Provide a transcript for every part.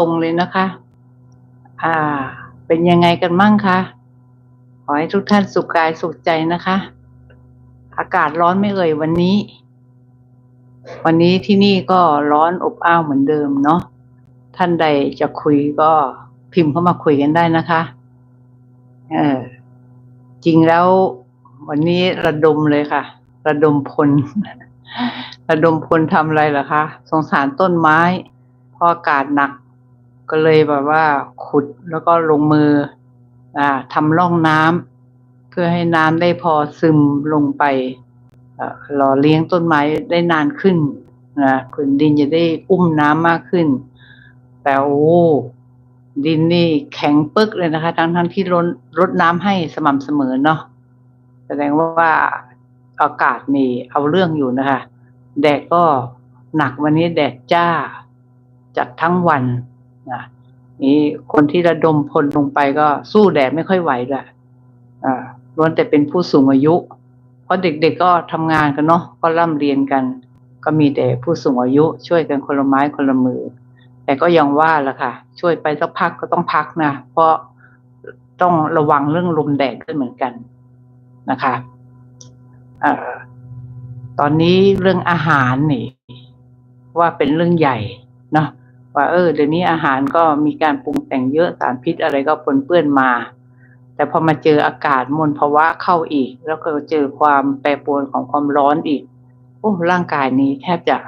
รงๆเลยนะคะ อ่า เป็นยังไงกันมั่งคะ ขอให้ทุกท่านสุขกายสุขใจนะคะ อากาศร้อนไม่เอ่ยวันนี้ วันนี้ที่นี่ก็ร้อนอบอ้าวเหมือนเดิมเนาะ ท่านใดจะคุยก็พิมพ์เข้ามาคุยกันได้นะคะ เออ จริงแล้ววันนี้ระดมเลยค่ะ ระดมพล ระดมพลทำอะไรเหรอคะ สงสารต้นไม้เพราะอากาศหนัก ก็เลยแบบว่าขุดแล้วก็ลงมือ อ่าทำร่องน้ำเพื่อให้น้ำได้พอซึมลงไปเอ่อหล่อเลี้ยงต้นไม้ได้นานขึ้นนะผืนดินจะได้อุ้มน้ำมากขึ้น แต่โอ้ดินนี่แข็งปึ๊กเลยนะคะ ทั้งทั้งที่รดรดน้ำให้สม่ำเสมอเนาะแสดงว่าอากาศนี่เอาเรื่องอยู่นะคะ แดดก็หนักวันนี้แดดจ้า จัดทั้งวัน นะนี่คนที่ระดมพลลงไปก็สู้แดดไม่ค่อยไหวเลยอ่าล้วนแต่เป็นผู้สูงอายุ เพราะเด็กๆก็ทำงานกันเนาะก็ร่ำเรียนกัน ก็มีแต่ผู้สูงอายุช่วยกันคนละไม้คนละมือ แต่ก็ยังว่าละค่ะ ช่วยไปสักพักก็ต้องพักนะเพราะต้องระวังเรื่องลมแดดด้วยเหมือนกันนะคะอ่อตอนนี้เรื่องอาหารนี่ ว่าเป็นเรื่องใหญ่เนาะ ว่าเออเดี๋ยวนี้อาหารก็มีการปรุงแต่งเยอะสารพิษอะไรก็ปนเปื้อนมา แต่พอมาเจออากาศมลภาวะเข้าอีก แล้วก็เจอความแปรปรวนของความร้อนอีกโอ้ร่างกายนี้แทบจะ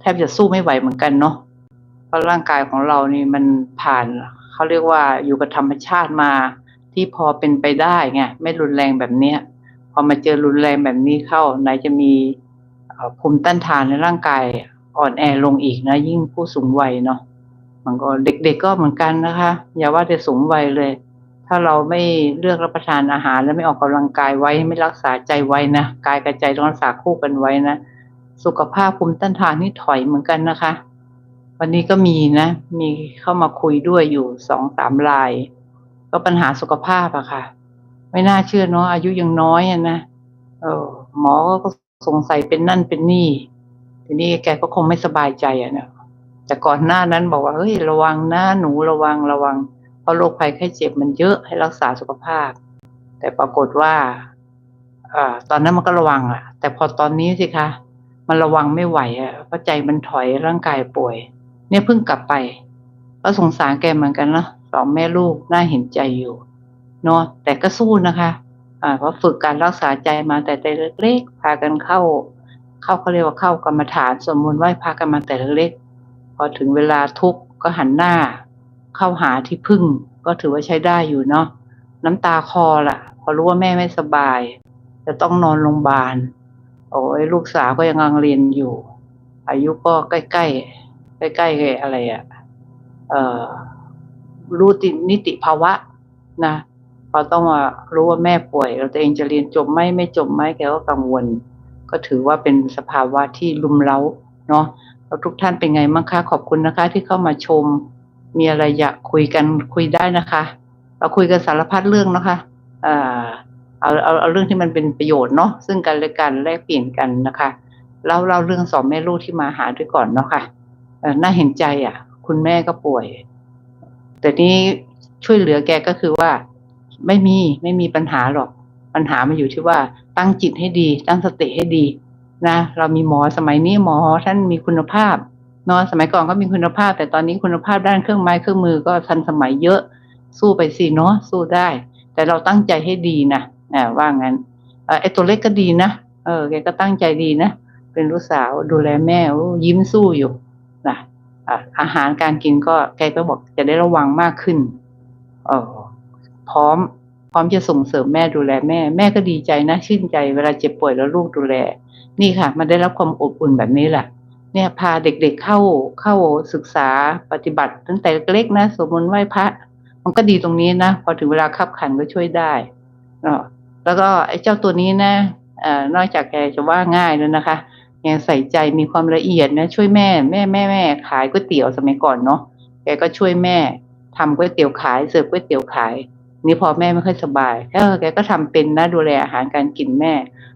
แทบจะสู้ไม่ไหวเหมือนกันเนาะเพราะร่างกายของเรานี่มันผ่านเขาเรียกว่าอยู่กับธรรมชาติมาที่พอเป็นไปได้ไงไม่รุนแรงแบบเนี้ยพอมาเจอรุนแรงแบบนี้เข้าไหนจะมีภูมิต้านทานในร่างกาย อ่อนแอลงอีกนะ ยิ่งผู้สูงวัยเนาะมันก็เด็กๆก็เหมือนกันนะคะ อย่าว่าแต่สูงวัยเลย ถ้าเราไม่เลือกรับประทานอาหาร และไม่ออกกำลังกายไว้ไม่รักษาใจไว้นะกายกับใจต้องรักษาคู่กันไว้นะสุขภาพภูมิต้านทานนี่ถอยเหมือนกันนะคะ วันนี้ก็มีนะ มีเข้ามาคุยด้วยอยู่สองสามราย ก็ปัญหาสุขภาพอะค่ะ ไม่น่าเชื่อเนาะอายุยังน้อยอะนะเออหมอก็สงสัยเป็นนั่นเป็นนี่ ทีนี้แกก็คงไม่สบายใจอะเนะแต่ก่อนหน้านั้นบอกว่าเฮ้ยระวังนะหนูระวังระวัง เพราะโรคภัยไข้เจ็บมันเยอะให้รักษาสุขภาพ แต่ปรากฏว่าอตอนนั้นมันก็ระวังอะแต่พอตอนนี้สิคะ มันระวังไม่ไหวอะเพราะใจมันถอยร่างกายป่วย เนี่ยเพิ่งกลับไป ก็สงสารแกเหมือนกันเนาะสองแม่ลูกน่าเห็นใจอยู่เนาะแต่ก็สู้นะคะ อ่าเพราะฝึกการรักษาใจมาแต่แต่เล็กๆพากันเข้า เข้าเขาเรียกว่าเข้ากรรมฐานสวดมนต์ไหว้พากันมาแต่เล็กๆพอถึงเวลาทุกข์ก็หันหน้า เข้าหาที่พึ่ง ก็ถือว่าใช้ได้อยู่เนาะน้ำตาคอละพอรู้ว่าแม่ไม่สบาย จะต้องนอนโรงพยาบาลโอ้ยลูกสาวก็ยังกำลังเรียนอยู่ อายุก็ใกล้ๆใกล้ๆอะไรอะ่ะเอ่อรู้ตินิติภาวะนะพอต้องมารู้ว่าแม่ป่วย เราตัวเองจะเรียนจบไหมไม่จบไหมแกก็กังวล ก็ถือว่าเป็นสภาวะที่ลุมเร้าเนาะแล้วทุกท่านเป็นไงบ้างคะขอบคุณนะคะ ที่เข้ามาชม มีอะไรอยากคุยกันคุยได้นะคะ เราคุยกันสารพัดเรื่องนะคะอ่าเอาเอาเอาเรื่องที่มันเป็นประโยชน์เนาะซึ่งกันและกันแลกเปลี่ยนกันนะคะเล่าเล่าเรื่องสองแม่ลูกที่มาหาด้วยก่อนเนาะค่ะเอ่อน่าเห็นใจอะ คุณแม่ก็ป่วย แต่นี้ช่วยเหลือแกก็คือว่า ไม่มีไม่มีปัญหาหรอก ปัญหามันอยู่ที่ว่าตั้งจิตให้ดี ตั้งสติให้ดีนะเรามีหมอสมัยนี้หมอท่านมีคุณภาพเนาะสมัยก่อนก็มีคุณภาพ แต่ตอนนี้คุณภาพด้านเครื่องไม้เครื่องมือก็ทันสมัยเยอะสู้ไปสิเนาะสู้ได้ แต่เราตั้งใจให้ดีนะอ่าว่างั้นเออไอตัวเล็กก็ดีนะเออแกก็ตั้งใจดีนะเป็นลูกสาวดูแลแม่ยิ้มสู้อยู่นะอาหารการกินก็แกก็บอกจะได้ระวังมากขึ้นเออพร้อม ร้อมจะส่งเสริมแม่ดูแลแม่ แม่ก็ดีใจนะชื่นใจ เวลาเจ็บป่วยแล้วลูกดูแล นี่ค่ะ มันได้รับความอบอุ่นแบบนี้แหละเนี่ยพาเด็กๆเข้าเข้าศึกษาปฏิบัติ ตั้งแต่เล็กๆนะสวดมนต์ไหว้พระ มันก็ดีตรงนี้นะพอถึงเวลาขับขันก็ช่วยได้เนาะแล้วก็ไอ้เจ้าตัวนี้นะเอ่อนอกจากแกจะว่าง่ายแล้วนะคะยังใส่ใจมีความละเอียดนะช่วยแม่แม่แม่แม่ขายก๋วยเตี๋ยวสมัยก่อนเนาะแกก็ช่วยแม่ทำก๋วยเตี๋ยวขายเสิร์ฟก๋วยเตี๋ยวขาย นี่พอแม่ไม่ค่อยสบายเออแกก็ทำเป็นนะดูแลอาหารการกินแม่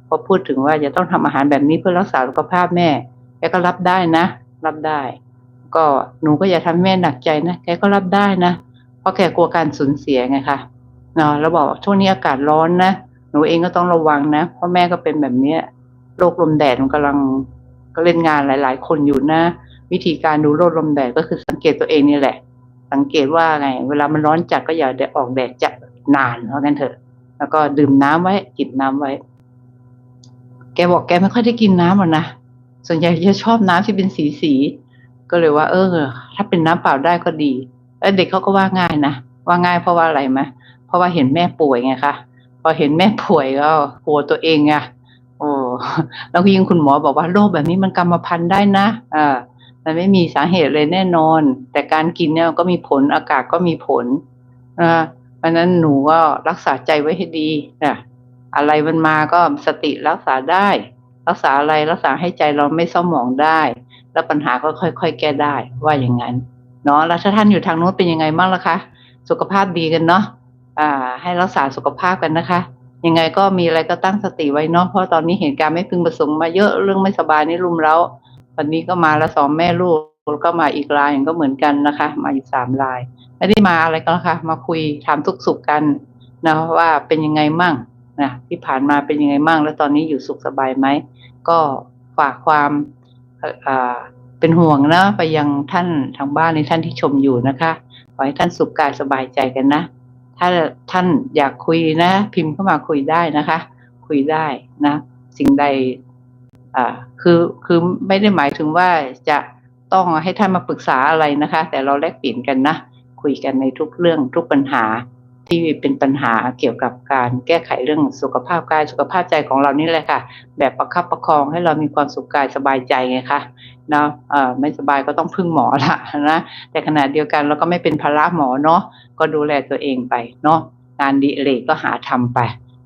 พอพูดถึงว่าจะต้องทำอาหารแบบนี้เพื่อรักษาสุขภาพแม่ แกก็รับได้นะ รับได้ ก็หนูก็อย่าทำให้แม่หนักใจนะ แกก็รับได้นะ เพราะแกกลัวการสูญเสียไงคะเนาะแล้วบอกช่วงนี้อากาศร้อนนะ หนูเองก็ต้องระวังนะ เพราะแม่ก็เป็นแบบเนี้ยโรคลมแดดมันกำลังก็เล่นงานหลาย ๆ คนอยู่นะ วิธีการดูโรคลมแดดก็คือสังเกตตัวเองนี่แหละ สังเกตว่าไง เวลามันร้อนจัดก็อย่าได้ออกแดดจัด นานเพราะงั้นเถอะ แล้วก็ดื่มน้ำไว้จิบน้ำไว้ แกบอกแกไม่ค่อยได้กินน้ำหรอกนะส่วนใหญ่จะชอบน้ำที่เป็นสีสีๆก็เลยว่า เออ ถ้าเป็นน้ำเปล่าได้ก็ดีแล้วเด็กเขาก็ว่าง่ายนะว่าง่ายเพราะว่าอะไรไหมเพราะว่าเห็นแม่ป่วยไงคะพอเห็นแม่ป่วยก็กลัวตัวเองไงโอ้แล้วยิ่งคุณหมอบอกว่าโรคแบบนี้มันกรรมพันธุ์ได้นะอ่ามันไม่มีสาเหตุเลยแน่นอน แต่การกินเนี่ยก็มีผลอากาศก็มีผลนะ เพราะนั้นหนูก็รักษาใจไว้ให้ดีนะอะไรมันมาก็สติรักษาได้ รักษาอะไรรักษาให้ใจเราไม่เศร้าหมองได้ แล้วปัญหาก็ค่อยๆ แก้ได้ว่าอย่างนั้นเนาะแล้วถ้าท่านอยู่ทางโน้นเป็นยังไงบ้างล่ะคะสุขภาพดีกันเนาะอ่า ให้รักษาสุขภาพกันนะคะยังไงก็มีอะไรก็ตั้งสติไว้เนาะเพราะตอนนี้เหตุการณ์ไม่พึงประสงค์มาเยอะเรื่องไม่สบายนี่รุมเร้าวันนี้ก็มาแล้วสองแม่ลูกก็มาอีกรายก็เหมือนกันนะคะ มาอีกสามราย ไม่ได้มาอะไรกันนะคะมาคุยถามทุกสุขกันนะว่าเป็นยังไงมั่งนะที่ผ่านมาเป็นยังไงมั่ง แล้วตอนนี้อยู่สุขสบายไหมก็ฝากความเอ่าเป็นห่วงนะไปยังท่านทางบ้านในท่านที่ชมอยู่นะคะขอให้ท่านสุขกายสบายใจกันนะ ถ้าท่านอยากคุยนะ พิมพ์เข้ามาคุยได้นะคะ คุยได้นะ สิ่งใดอ่าคือคือไม่ได้หมายถึงว่าจะต้องให้ท่านมาปรึกษาอะไรนะคะ แต่เราแลกเปลี่ยนกันนะ คุยกันในทุกเรื่องทุกปัญหาที่เป็นปัญหาเกี่ยวกับการแก้ไขเรื่องสุขภาพกายสุขภาพใจของเรานี่แหละค่ะ แบบประคับประคองให้เรามีความสุขกายสบายใจไงคะเนาะเอ่อไม่สบายก็ต้องพึ่งหมอละนะแต่ขณะเดียวกันเราก็ไม่เป็นภาระหมอเนาะก็ดูแลตัวเองไปเนาะงานดีเลยก็หาทำไป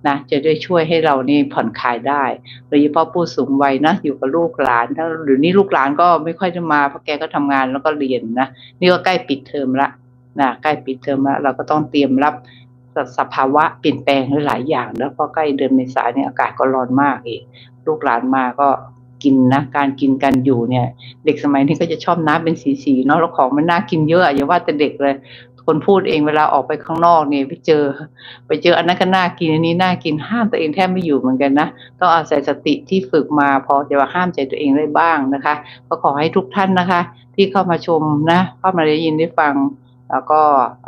นะจะได้ช่วยให้เรานี่ผ่อนคลายได้ โดยเฉพาะผู้สูงวัยนะอยู่กับลูกหลานถ้าหรือนี่ลูกหลานก็ไม่ค่อยจะมาเพราะแกก็ทำงานแล้วก็เรียนนะนี่ก็ใกล้ปิดเทอมละ นะใกล้ปิดเทอมและเราก็ต้องเตรียมรับสสภาวะเปลี่ยนแปลงหลายอย่าง แล้วก็ใกล้เดือนเมษาเนี่ยอากาศก็ร้อนมากอีกลูกหลานมาก็กินนะการกินกันอยู่เนี่ย เด็กสมัยนี้ก็จะชอบน้ำเป็นสีๆเนาะแล้วของมันน่ากินเยอะอย่าว่าแต่เด็กเลย คนพูดเองเวลาออกไปข้างนอกเนี่ยไปเจอ ไปเจออันนั้นก็น่ากินอันนี้น่ากินห้ามตัวเองแทบไม่อยู่เหมือนกันนะต้องอาศัยสติที่ฝึกมาพอจะว่าห้ามใจตัวเองได้บ้างนะคะ ก็ขอให้ทุกท่านนะคะ ที่เข้ามาชมนะเข้ามาได้ยินได้ฟัง แล้วก็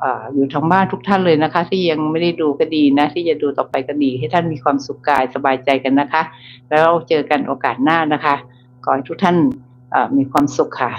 ออยู่ทางบ้านทุกท่านเลยนะคะ ที่ยังไม่ได้ดูก็ดีนะ ที่จะดูต่อไปก็ดี ให้ท่านมีความสุขกายสบายใจกันนะคะ แล้วเจอกันโอกาสหน้านะคะขอให้ทุกท่านมีความสุขค่ะ